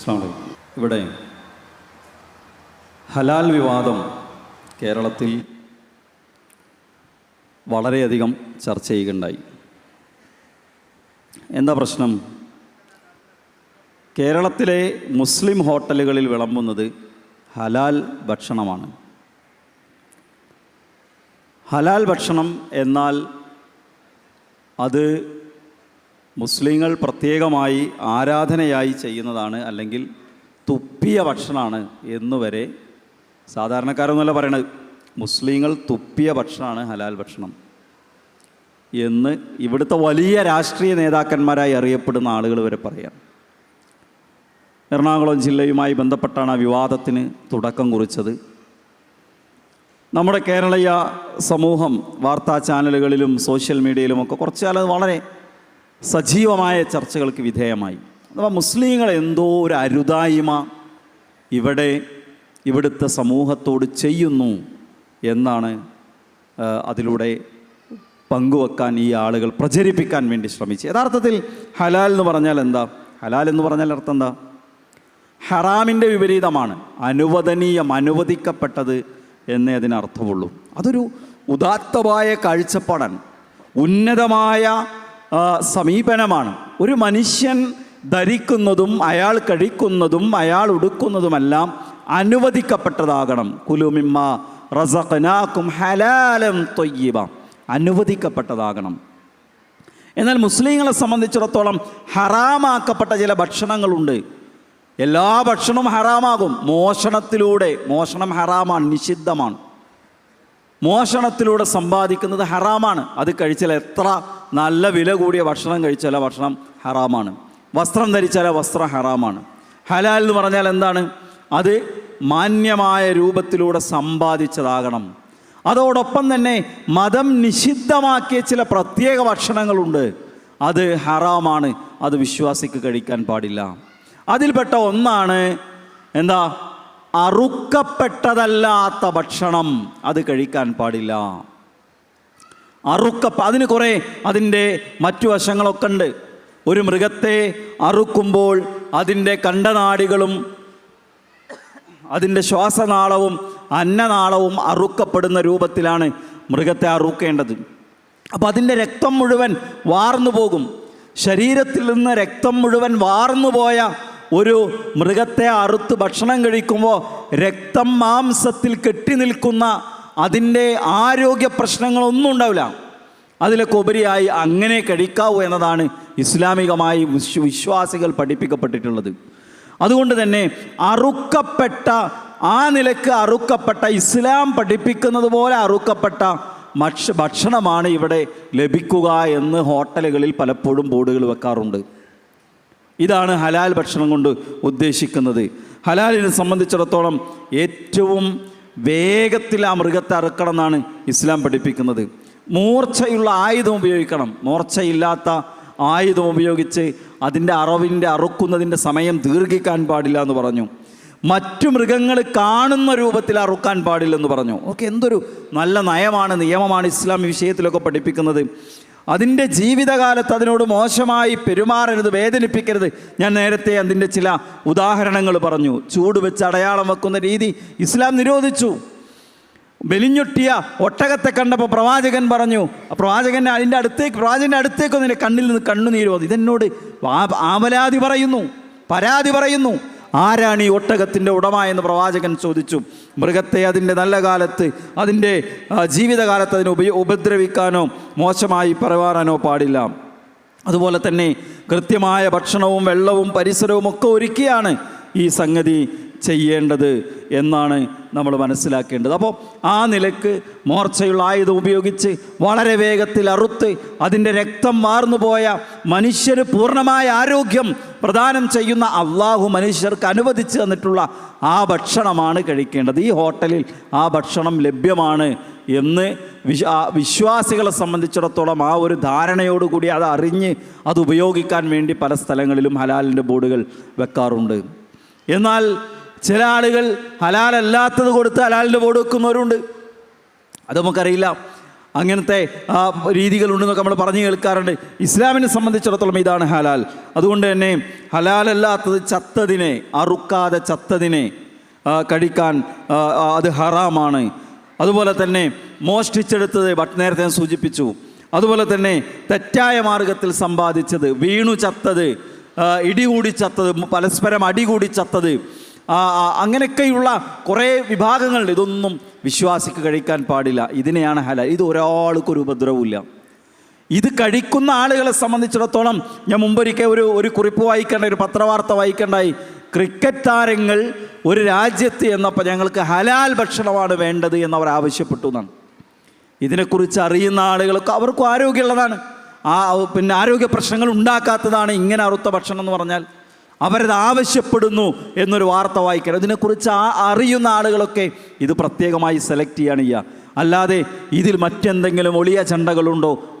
അസ്സാം ഇവിടെ ഹലാൽ വിവാദം കേരളത്തിൽ വളരെയധികം ചർച്ച ചെയ്യുകയുണ്ടായി. എന്താ പ്രശ്നം? കേരളത്തിലെ മുസ്ലിം ഹോട്ടലുകളിൽ വിളമ്പുന്നത് ഹലാൽ ഭക്ഷണമാണ്. ഹലാൽ ഭക്ഷണം എന്നാൽ അത് മുസ്ലിങ്ങൾ പ്രത്യേകമായി ആരാധനയായി ചെയ്യുന്നതാണ് അല്ലെങ്കിൽ തുപ്പിയ ഭക്ഷണമാണ് എന്നുവരെ സാധാരണക്കാരൊന്നുമല്ല പറയണത്. മുസ്ലിങ്ങൾ തുപ്പിയ ഭക്ഷണമാണ് ഹലാൽ ഭക്ഷണം എന്ന് ഇവിടുത്തെ വലിയ രാഷ്ട്രീയ നേതാക്കന്മാരായി അറിയപ്പെടുന്ന ആളുകൾ വരെ പറയാം. എറണാകുളം ജില്ലയുമായി ബന്ധപ്പെട്ടാണ് ആ വിവാദത്തിന് തുടക്കം കുറിച്ചത്. നമ്മുടെ കേരളീയ സമൂഹം വാർത്താ ചാനലുകളിലും സോഷ്യൽ മീഡിയയിലുമൊക്കെ കുറച്ചു കാലം വളരെ സജീവമായ ചർച്ചകൾക്ക് വിധേയമായി. അഥവാ മുസ്ലിങ്ങൾ എന്തോ ഒരു അരുതായ്മ ഇവിടെ ഇവിടുത്തെ സമൂഹത്തോട് ചെയ്യുന്നു എന്നാണ് അതിലൂടെ പങ്കുവെക്കാൻ ഈ ആളുകൾ പ്രചരിപ്പിക്കാൻ വേണ്ടി ശ്രമിച്ചു യഥാർത്ഥത്തിൽ ഹലാൽ എന്ന് പറഞ്ഞാൽ എന്താ? ഹലാൽ എന്ന് പറഞ്ഞാൽ അർത്ഥം എന്താ? ഹറാമിന്റെ വിപരീതമാണ്. അനുവദനീയം അനുവദിക്കപ്പെട്ടത് എന്നേ അതിനർത്ഥമുള്ളൂ. അതൊരു ഉദാത്തമായ കാഴ്ചപ്പാടാണ്. ഉന്നതമായ സമീപനമാണ്. ഒരു മനുഷ്യൻ ധരിക്കുന്നതും അയാൾ കഴിക്കുന്നതും അയാൾ ഉടുക്കുന്നതുമെല്ലാം അനുവദിക്കപ്പെട്ടതാകണം. കുലുമിമ്മ റസഖനാക്കും ഹലാലം തൊയ്യബ. അനുവദിക്കപ്പെട്ടതാകണം. എന്നാൽ മുസ്ലിങ്ങളെ സംബന്ധിച്ചിടത്തോളം ഹറാമാക്കപ്പെട്ട ചില ഭക്ഷണങ്ങളുണ്ട്. എല്ലാ ഭക്ഷണവും ഹറാമാകും. മോഷണത്തിലൂടെ മോഷണം ഹറാമാണ് നിഷിദ്ധമാണ്. മോഷണത്തിലൂടെ സമ്പാദിക്കുന്നത് ഹറാമാണ്. അത് കഴിച്ചാൽ എത്ര നല്ല വില കൂടിയ ഭക്ഷണം കഴിച്ചാൽ ആ ഭക്ഷണം ഹറാമാണ്. വസ്ത്രം ധരിച്ചാൽ ആ വസ്ത്രം ഹറാമാണ്. ഹലാൽ എന്ന് പറഞ്ഞാൽ എന്താണ്? അത് മാന്യമായ രൂപത്തിലൂടെ സമ്പാദിച്ചതാകണം. അതോടൊപ്പം തന്നെ മതം നിഷിദ്ധമാക്കിയ ചില പ്രത്യേക ഭക്ഷണങ്ങളുണ്ട്. അത് ഹറാമാണ്. അത് വിശ്വാസിക്ക് കഴിക്കാൻ പാടില്ല. അതിൽപ്പെട്ട ഒന്നാണ് എന്താ? അറുക്കപ്പെട്ടതല്ലാത്ത ഭക്ഷണം അത് കഴിക്കാൻ പാടില്ല. അറുക്ക അതിന് കുറേ അതിന്റെ മറ്റു വശങ്ങളൊക്കെ ഉണ്ട്. ഒരു മൃഗത്തെ അറുക്കുമ്പോൾ അതിന്റെ കണ്ടനാടികളും അതിന്റെ ശ്വാസനാളവും അന്നനാളവും അറുക്കപ്പെടുന്ന രൂപത്തിലാണ് മൃഗത്തെ അറുക്കേണ്ടത്. അപ്പം അതിന്റെ രക്തം മുഴുവൻ വാർന്നു പോകും. ശരീരത്തിൽ നിന്ന് രക്തം മുഴുവൻ വാർന്നു പോയ ഒരു മൃഗത്തെ അറുത്ത് ഭക്ഷണം കഴിക്കുമ്പോൾ രക്തം മാംസത്തിൽ കെട്ടി നിൽക്കുന്ന അതിന്റെ ആരോഗ്യ പ്രശ്നങ്ങളൊന്നും ഉണ്ടാവില്ല. അതിലൊക്കെ ഉപരിയായി അങ്ങനെ കഴിക്കാവൂ എന്നതാണ് ഇസ്ലാമികമായി വിശ്വ വിശ്വാസികൾ പഠിപ്പിക്കപ്പെട്ടിട്ടുള്ളത്. അതുകൊണ്ട് തന്നെ അറുക്കപ്പെട്ട ആ നിലയ്ക്ക് അറുക്കപ്പെട്ട ഇസ്ലാം പഠിപ്പിക്കുന്നത് പോലെ അറുക്കപ്പെട്ട ഭക്ഷണമാണ് ഇവിടെ ലഭിക്കുക എന്ന് ഹോട്ടലുകളിൽ പലപ്പോഴും ബോർഡുകൾ വെക്കാറുണ്ട്. ഇതാണ് ഹലാൽ ഭക്ഷണം കൊണ്ട് ഉദ്ദേശിക്കുന്നത്. ഹലാലിനെ സംബന്ധിച്ചിടത്തോളം ഏറ്റവും വേഗത്തിൽ ആ മൃഗത്തെ അറുക്കണം എന്നാണ് ഇസ്ലാം പഠിപ്പിക്കുന്നത്. മൂർച്ചയുള്ള ആയുധം ഉപയോഗിക്കണം. മൂർച്ചയില്ലാത്ത ആയുധം ഉപയോഗിച്ച് അതിന്റെ അറവിന്റെ അറുക്കുന്നതിന്റെ സമയം ദീർഘിക്കാൻ പാടില്ല എന്ന് പറഞ്ഞു. മറ്റു മൃഗങ്ങൾ കാണുന്ന രൂപത്തിൽ അറുക്കാൻ പാടില്ലെന്ന് പറഞ്ഞു. ഓക്കെ എന്തൊരു നല്ല നയമാണ് നിയമമാണ് ഇസ്ലാം വിഷയത്തിലൊക്കെ പഠിപ്പിക്കുന്നത്. അതിന്റെ ജീവിതകാലത്ത് അതിനോട് മോശമായി പെരുമാറരുത് വേദനിപ്പിക്കരുത്. ഞാൻ നേരത്തെ അതിന്റെ ചില ഉദാഹരണങ്ങൾ പറഞ്ഞു. ചൂട് വെച്ച് അടയാളം വെക്കുന്ന രീതി ഇസ്ലാം നിരോധിച്ചു. മെലിഞ്ഞൊട്ടിയ ഒട്ടകത്തെ കണ്ടപ്പോൾ പ്രവാചകൻ പറഞ്ഞു പ്രവാചകന്റെ പ്രവാചകൻ അതിന്റെ അടുത്തേക്ക് പ്രവാചകന്റെ അടുത്തേക്ക് നിന്റെ കണ്ണിൽ നിന്ന് കണ്ണുനീരോ ഇതെന്നോട് ആമലാതി പറയുന്നു പരാതി പറയുന്നു. ആരാണ് ഈ ഒട്ടകത്തിന്റെ ഉടമ എന്ന് പ്രവാചകൻ ചോദിച്ചു. മൃഗത്തെ അതിന്റെ നല്ല കാലത്ത് അതിന്റെ ജീവിതകാലത്ത് അതിനെ ഉപയോ ഉപദ്രവിക്കാനോ മോശമായി പറയാനോ പാടില്ല. അതുപോലെ തന്നെ കൃത്യമായ ഭക്ഷണവും വെള്ളവും പരിസരവും ഒക്കെ ഒരുക്കിയാണ് ഈ സംഗതി. ചെയ്യേണ്ടത് എന്നാണ് നമ്മൾ മനസ്സിലാക്കേണ്ടത്. അപ്പോൾ ആ നിലയ്ക്ക് മോർച്ചയുള്ള ആയുധം ഉപയോഗിച്ച് വളരെ വേഗത്തിൽ അറുത്ത് അതിന്റെ രക്തം വാർന്നു പോയ മനുഷ്യന് പൂർണമായ ആരോഗ്യം പ്രദാനം ചെയ്യുന്ന അള്ളാഹു മനുഷ്യർക്ക് അനുവദിച്ച് തന്നിട്ടുള്ള ആ ഭക്ഷണമാണ് കഴിക്കേണ്ടത്. ഈ ഹോട്ടലിൽ ആ ഭക്ഷണം ലഭ്യമാണ് എന്ന് വിശ്വ വിശ്വാസികളെ സംബന്ധിച്ചിടത്തോളം ആ ഒരു ധാരണയോടുകൂടി അത് അറിഞ്ഞ് അത് ഉപയോഗിക്കാൻ വേണ്ടി പല സ്ഥലങ്ങളിലും ഹലാലിന്റെ ബോർഡുകൾ വെക്കാറുണ്ട്. എന്നാൽ ചില ആളുകൾ ഹലാലല്ലാത്തത് കൊടുത്ത് ഹലാലിന് ബോർഡ് വെക്കുന്നവരുണ്ട്. അത് നമുക്കറിയില്ല അങ്ങനത്തെ രീതികളുണ്ടെന്നൊക്കെ നമ്മൾ പറഞ്ഞു കേൾക്കാറുണ്ട്. ഇസ്ലാമിനെ സംബന്ധിച്ചിടത്തോളം ഇതാണ് ഹലാൽ. അതുകൊണ്ട് തന്നെ ഹലാലല്ലാത്തത് ചത്തതിനെ അറുക്കാതെ ചത്തതിനെ കഴിക്കാൻ അത് ഹറാമാണ്. അതുപോലെ തന്നെ മോഷ്ടിച്ചെടുത്തത് ഭട്ട് നേരത്തെ ഞാൻ സൂചിപ്പിച്ചു. അതുപോലെ തന്നെ തെറ്റായ മാർഗത്തിൽ സമ്പാദിച്ചത് വീണു ചത്തത് ഇടികൂടി ചത്തത് പരസ്പരം അടികൂടി ചത്തത് അങ്ങനെയൊക്കെയുള്ള കുറേ വിഭാഗങ്ങൾ. ഇതൊന്നും വിശ്വാസിക്ക് കഴിക്കാൻ പാടില്ല. ഇതിനെയാണ് ഹലാൽ. ഇത് ഒരാൾക്കൊരു ഉപദ്രവമില്ല. ഇത് കഴിക്കുന്ന ആളുകളെ സംബന്ധിച്ചിടത്തോളം ഞാൻ മുമ്പൊരിക്കൽ ഒരു ഒരു കുറിപ്പ് വായിക്കേണ്ട ഒരു പത്രവാർത്ത വായിക്കേണ്ടായി. ക്രിക്കറ്റ് താരങ്ങൾ ഒരു രാജ്യത്ത് എന്നപ്പോൾ ഞങ്ങൾക്ക് ഹലാൽ ഭക്ഷണമാണ് വേണ്ടത് എന്ന് അവർ ആവശ്യപ്പെട്ടു എന്നാണ്. ഇതിനെക്കുറിച്ച് അറിയുന്ന ആളുകൾക്ക് അവർക്കും ആരോഗ്യമുള്ളതാണ്. ആ പിന്നെ ആരോഗ്യ പ്രശ്നങ്ങൾ ഉണ്ടാക്കാത്തതാണ് ഇങ്ങനെ അറുത്ത ഭക്ഷണം എന്ന് പറഞ്ഞാൽ. അവരത് ആവശ്യപ്പെടുന്നു എന്നൊരു വാർത്ത വായിക്കണം ഇതിനെക്കുറിച്ച് ആ അറിയുന്ന ആളുകളൊക്കെ ഇത് പ്രത്യേകമായി സെലക്ട് ചെയ്യാണ് ചെയ്യുക. അല്ലാതെ ഇതിൽ മറ്റെന്തെങ്കിലും ഒളിയ ചണ്ടകളുണ്ടോ?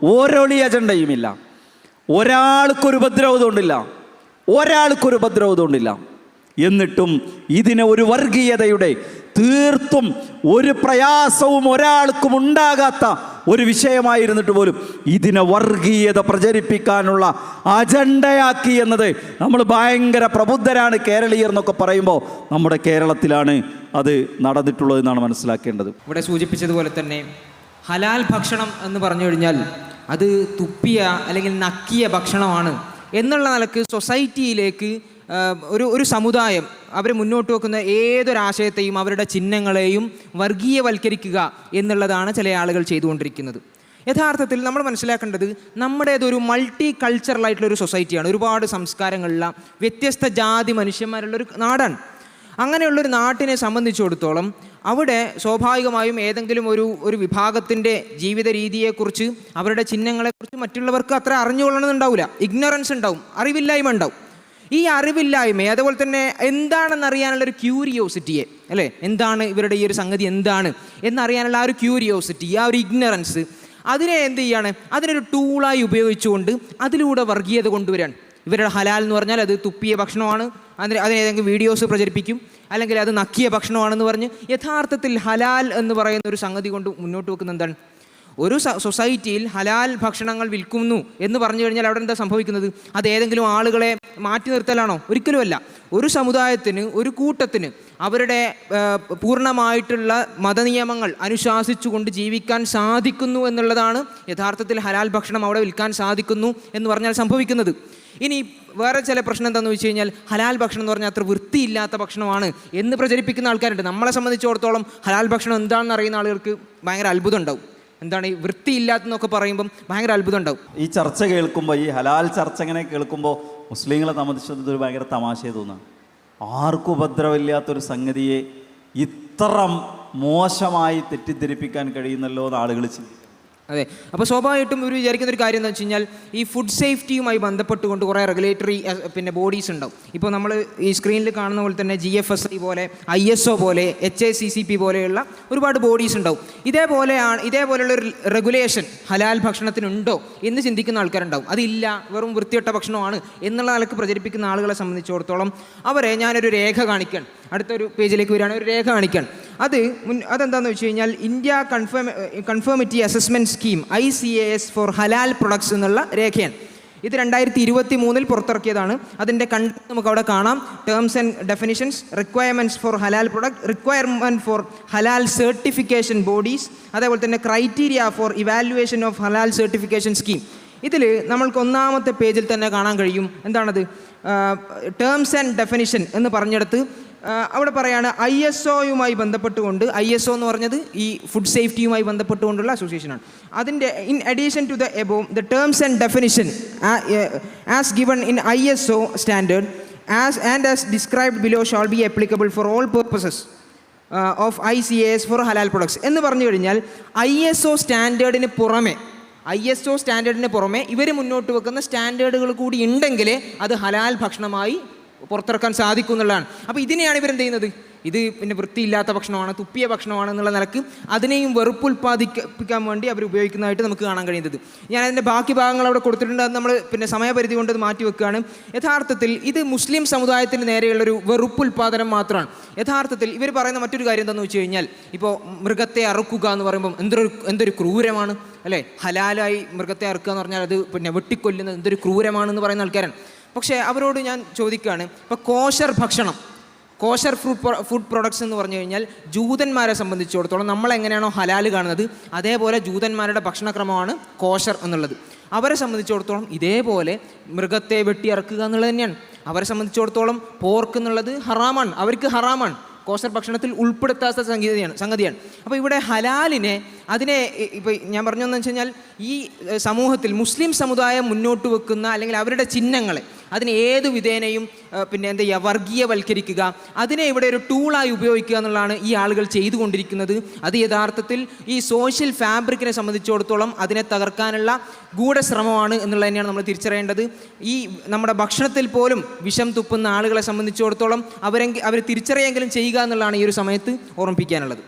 അജണ്ടയും ഇല്ല ഒരാൾക്കൊരു ഉപദ്രവതുകൊണ്ടില്ല ഒരാൾക്കൊരു ഉപദ്രവതുകൊണ്ടില്ല എന്നിട്ടും ഇതിനെ ഒരു വർഗീയതയുടെ തീർത്തും ഒരു പ്രയാസവും ഒരാൾക്കും ഉണ്ടാകാത്ത ഒരു വിഷയമായിരുന്നിട്ട് പോലും ഇതിനെ വർഗീയത പ്രചരിപ്പിക്കാനുള്ള അജണ്ടയാക്കി എന്നത് നമ്മൾ ഭയങ്കര പ്രബുദ്ധരാണ് കേരളീയർ എന്നൊക്കെ പറയുമ്പോൾ നമ്മുടെ കേരളത്തിലാണ് അത് നടന്നിട്ടുള്ളത് എന്നാണ് മനസ്സിലാക്കേണ്ടത്. ഇവിടെ സൂചിപ്പിച്ചതുപോലെ തന്നെ ഹലാൽ ഭക്ഷണം എന്ന് പറഞ്ഞു കഴിഞ്ഞാൽ അത് തുപ്പിയ അല്ലെങ്കിൽ നക്കിയ ഭക്ഷണമാണ് എന്നുള്ള നിലയ്ക്ക് സൊസൈറ്റിയിലേക്ക് ഒരു ഒരു സമുദായം അവർ മുന്നോട്ട് വെക്കുന്ന ഏതൊരാശയത്തെയും അവരുടെ ചിഹ്നങ്ങളെയും വർഗീയവൽക്കരിക്കുക എന്നുള്ളതാണ് ചില ആളുകൾ ചെയ്തുകൊണ്ടിരിക്കുന്നത്. യഥാർത്ഥത്തിൽ നമ്മൾ മനസ്സിലാക്കേണ്ടത് നമ്മുടേതൊരു മൾട്ടി കൾച്ചറലായിട്ടുള്ള ഒരു സൊസൈറ്റിയാണ് ഒരുപാട് സംസ്കാരങ്ങളുള്ള വ്യത്യസ്ത ജാതി മനുഷ്യന്മാരുള്ളൊരു നാടാണ്. അങ്ങനെയുള്ളൊരു നാട്ടിനെ സംബന്ധിച്ചിടത്തോളം അവിടെ സ്വാഭാവികമായും ഏതെങ്കിലും ഒരു ഒരു വിഭാഗത്തിന്റെ ജീവിത രീതിയെക്കുറിച്ച് അവരുടെ ചിഹ്നങ്ങളെക്കുറിച്ച് മറ്റുള്ളവർക്ക് അത്ര അറിഞ്ഞുകൊള്ളണമെന്നുണ്ടാവില്ല ഇഗ്നറൻസ് ഉണ്ടാവും. അറിവില്ലായ്മ ഉണ്ടാവും. ഈ അറിവില്ലായ്മയെ അതുപോലെ തന്നെ എന്താണെന്ന് അറിയാനുള്ള ഒരു ക്യൂരിയോസിറ്റിയെ അല്ലേ? എന്താണ് ഇവരുടെ ഈ ഒരു സംഗതി എന്താണ് എന്നറിയാനുള്ള ആ ഒരു ക്യൂരിയോസിറ്റി ആ ഒരു ഇഗ്നറൻസ് അതിനെ എന്ത് ചെയ്യാണ്? അതിനൊരു ടൂളായി ഉപയോഗിച്ചുകൊണ്ട് അതിലൂടെ വർഗീയത കൊണ്ടുവരാൻ. ഇവരുടെ ഹലാൽ എന്ന് പറഞ്ഞാൽ അത് തുപ്പിയ ഭക്ഷണമാണ്. അതിന് അതിനേതെങ്കിലും വീഡിയോസ് പ്രചരിപ്പിക്കും. അല്ലെങ്കിൽ അത് നക്കിയ ഭക്ഷണമാണെന്ന് പറഞ്ഞ് യഥാർത്ഥത്തിൽ ഹലാൽ എന്ന് പറയുന്ന ഒരു സംഗതി കൊണ്ട് മുന്നോട്ട് വെക്കുന്ന എന്താണ്? ഒരു സൊസൈറ്റിയിൽ ഹലാൽ ഭക്ഷണങ്ങൾ വിൽക്കുന്നു എന്ന് പറഞ്ഞു കഴിഞ്ഞാൽ അവിടെ എന്താ സംഭവിക്കുന്നത്? അത് ഏതെങ്കിലും ആളുകളെ മാറ്റി നിർത്തലാണോ? ഒരിക്കലുമല്ല. ഒരു സമുദായത്തിന് ഒരു കൂട്ടത്തിന് അവരുടെ പൂർണമായിട്ടുള്ള മതനിയമങ്ങൾ അനുശാസിച്ചുകൊണ്ട് ജീവിക്കാൻ സാധിക്കുന്നു എന്നുള്ളതാണ് യഥാർത്ഥത്തിൽ ഹലാൽ ഭക്ഷണം അവിടെ വിൽക്കാൻ സാധിക്കുന്നു എന്ന് പറഞ്ഞാൽ സംഭവിക്കുന്നത്. ഇനി വേറെ ചില പ്രശ്നം എന്താണെന്ന് വെച്ച് കഴിഞ്ഞാൽ ഹലാൽ ഭക്ഷണം എന്ന് പറഞ്ഞാൽ അത്ര വൃത്തിയില്ലാത്ത ഭക്ഷണമാണ് എന്ന് പ്രചരിപ്പിക്കുന്ന ആൾക്കാരുണ്ട്. നമ്മളെ സംബന്ധിച്ചിടത്തോളം ഹലാൽ ഭക്ഷണം എന്താണെന്ന് അറിയുന്ന ആളുകൾക്ക് ഭയങ്കര അത്ഭുതം ഉണ്ടാവും. എന്താണ് ഈ വൃത്തിയില്ലാത്തെന്നൊക്കെ പറയുമ്പം ഭയങ്കര അത്ഭുതം ഉണ്ടാവും. ഈ ചർച്ച കേൾക്കുമ്പോൾ ഈ ഹലാൽ ചർച്ച ഇങ്ങനെ കേൾക്കുമ്പോൾ മുസ്ലിങ്ങളെ സംബന്ധിച്ചത് ഒരു ഭയങ്കര തമാശയെ തോന്നുക ആർക്കും ഉപദ്രവമില്ലാത്തൊരു സംഗതിയെ ഇത്ര മോശമായി തെറ്റിദ്ധരിപ്പിക്കാൻ കഴിയുന്നല്ലോ എന്ന് ആളുകൾ ചിന്തിക്കും അതെ. അപ്പോൾ സ്വാഭാവികമായിട്ടും ഒരു വിചാരിക്കുന്ന ഒരു കാര്യം എന്ന് വെച്ച് കഴിഞ്ഞാൽ ഈ ഫുഡ് സേഫ്റ്റിയുമായി ബന്ധപ്പെട്ടുകൊണ്ട് കുറേ റെഗുലേറ്ററി പിന്നെ ബോഡീസ് ഉണ്ടാവും. ഇപ്പോൾ നമ്മൾ ഈ സ്ക്രീനിൽ കാണുന്ന പോലെ തന്നെ ജി എഫ് എസ് ഐ പോലെ ഐ എസ് ഒ പോലെ H A C C P പോലെയുള്ള ഒരുപാട് ബോഡീസ് ഉണ്ടാവും. ഇതേപോലെയാണ് ഇതേപോലെയുള്ള ഒരു റെഗുലേഷൻ ഹലാൽ ഭക്ഷണത്തിനുണ്ടോ എന്ന് ചിന്തിക്കുന്ന ആൾക്കാരുണ്ടാവും. അതില്ല വെറും വൃത്തിയൊട്ട ഭക്ഷണമാണ് എന്നുള്ള നിലയ്ക്ക് പ്രചരിപ്പിക്കുന്ന ആളുകളെ സംബന്ധിച്ചിടത്തോളം അവരെ ഞാനൊരു രേഖ കാണിക്കാൻ അടുത്തൊരു പേജിലേക്ക് വരികയാണ് ഒരു രേഖ കാണിക്കാൻ അത് അതെന്താണെന്ന് വെച്ച് കഴിഞ്ഞാൽ India confirm conformity assessment scheme I C A S for halal products എന്നുള്ള രേഖയാണ്. ഇത് രണ്ടായിരത്തി ഇരുപത്തി മൂന്നിൽ പുറത്തിറക്കിയതാണ്. അതിന്റെ കണ്ട് നമുക്ക് അവിടെ കാണാം. Terms and definitions requirements for halal product requirement for halal certification bodies അതേപോലെ തന്നെ criteria for evaluation of halal certification scheme ഇതിൽ നമ്മൾക്ക് ഒന്നാമത്തെ പേജിൽ തന്നെ കാണാൻ കഴിയും. എന്താണത്? ടേംസ് ആൻഡ് ഡെഫിനിഷൻ എന്ന് പറഞ്ഞെടുത്ത് അവിടെ പറയാണ് ഐ എസ് ഒയുമായി ബന്ധപ്പെട്ടുകൊണ്ട് ഐ എസ് ഒ എന്ന് പറഞ്ഞത് ഈ ഫുഡ് സേഫ്റ്റിയുമായി ബന്ധപ്പെട്ടുകൊണ്ടുള്ള അസോസിയേഷനാണ് അതിന്റെ in addition to the above the terms and definition as given in I S O standard as and as described below shall be applicable for all purposes of I C S for halal products എന്ന് പറഞ്ഞു കഴിഞ്ഞാൽ I S O സ്റ്റാൻഡേർഡിന് പുറമെ I S O സ്റ്റാൻഡേർഡിന് പുറമെ ഇവർ മുന്നോട്ട് വെക്കുന്ന സ്റ്റാൻഡേർഡുകൾ കൂടി ഉണ്ടെങ്കിലേ അത് ഹലാൽ ഭക്ഷണമായി പുറത്തിറക്കാൻ സാധിക്കും എന്നുള്ളതാണ്. അപ്പോൾ ഇതിനെയാണ് ഇവരെന്ത് ചെയ്യുന്നത്? ഇത് പിന്നെ വൃത്തിയില്ലാത്ത ഭക്ഷണമാണ് തുപ്പിയ ഭക്ഷണമാണ് എന്നുള്ള നിലയ്ക്ക് അതിനെയും വെറുപ്പ് ഉൽപ്പാദിപ്പിക്കാൻ വേണ്ടി അവർ ഉപയോഗിക്കുന്നതായിട്ട് നമുക്ക് കാണാൻ കഴിയുന്നത്. ഞാൻ അതിന്റെ ബാക്കി ഭാഗങ്ങൾ അവിടെ കൊടുത്തിട്ടുണ്ട്. അത് നമ്മൾ പിന്നെ സമയപരിധി കൊണ്ട് മാറ്റി വെക്കുകയാണ്. യഥാർത്ഥത്തിൽ ഇത് മുസ്ലിം സമുദായത്തിന് നേരെയുള്ളൊരു വെറുപ്പ് ഉൽപ്പാദനം മാത്രമാണ്. യഥാർത്ഥത്തിൽ ഇവർ പറയുന്ന മറ്റൊരു കാര്യം എന്താണെന്ന് വെച്ച് കഴിഞ്ഞാൽ ഇപ്പോൾ മൃഗത്തെ അറുക്കുക എന്ന് പറയുമ്പോൾ എന്തൊരു എന്തൊരു ക്രൂരമാണ് അല്ലേ? ഹലാലായി മൃഗത്തെ അറുക്കുക എന്ന് പറഞ്ഞാൽ അത് പിന്നെ വെട്ടിക്കൊല്ലുന്നത് എന്തൊരു ക്രൂരമാണെന്ന് പറയുന്ന ആൾക്കാരാണ്. പക്ഷേ അവരോട് ഞാൻ ചോദിക്കുകയാണ് ഇപ്പോൾ കോഷർ ഭക്ഷണം കോഷർ ഫ്രൂട്ട് ഫുഡ് പ്രൊഡക്ട്സ് എന്ന് പറഞ്ഞു കഴിഞ്ഞാൽ ജൂതന്മാരെ സംബന്ധിച്ചിടത്തോളം നമ്മൾ എങ്ങനെയാണോ ഹലാൽ കാണുന്നത് അതേപോലെ ജൂതന്മാരുടെ ഭക്ഷണക്രമമാണ് കോഷർ എന്നുള്ളത്. അവരെ സംബന്ധിച്ചിടത്തോളം ഇതേപോലെ മൃഗത്തെ വെട്ടിയിറക്കുക എന്നുള്ളത് തന്നെയാണ്. അവരെ സംബന്ധിച്ചിടത്തോളം പോർക്ക് എന്നുള്ളത് ഹറാമാണ് അവർക്ക് ഹറാമാണ്. കോഷർ ഭക്ഷണത്തിൽ ഉൾപ്പെടുത്താത്ത സംഗീതയാണ് സംഗതിയാണ്. അപ്പോൾ ഇവിടെ ഹലാലിനെ അതിനെ ഇപ്പോൾ ഞാൻ പറഞ്ഞതെന്ന് വെച്ച് കഴിഞ്ഞാൽ ഈ സമൂഹത്തിൽ മുസ്ലിം സമുദായം മുന്നോട്ട് വെക്കുന്ന അല്ലെങ്കിൽ അവരുടെ ചിഹ്നങ്ങളെ അതിനെ ഏത് വിധേനയും പിന്നെ എന്താ ചെയ്യുക വർഗീയവൽക്കരിക്കുക. അതിനെ ഇവിടെ ഒരു ടൂളായി ഉപയോഗിക്കുക എന്നുള്ളതാണ് ഈ ആളുകൾ ചെയ്തുകൊണ്ടിരിക്കുന്നത്. അത് യഥാർത്ഥത്തിൽ ഈ സോഷ്യൽ ഫാബ്രിക്കിനെ സംബന്ധിച്ചിടത്തോളം അതിനെ തകർക്കാനുള്ള ഗൂഢശ്രമമാണ് എന്നുള്ളത് തന്നെയാണ് നമ്മൾ തിരിച്ചറിയേണ്ടത്. ഈ നമ്മുടെ ഭക്ഷണത്തിൽ പോലും വിഷം തുപ്പുന്ന ആളുകളെ സംബന്ധിച്ചിടത്തോളം അവരെ അവർ തിരിച്ചറിയെങ്കിലും ചെയ്യുക എന്നുള്ളതാണ് ഈ ഒരു സമയത്ത് ഓർമ്മിപ്പിക്കാനുള്ളത്.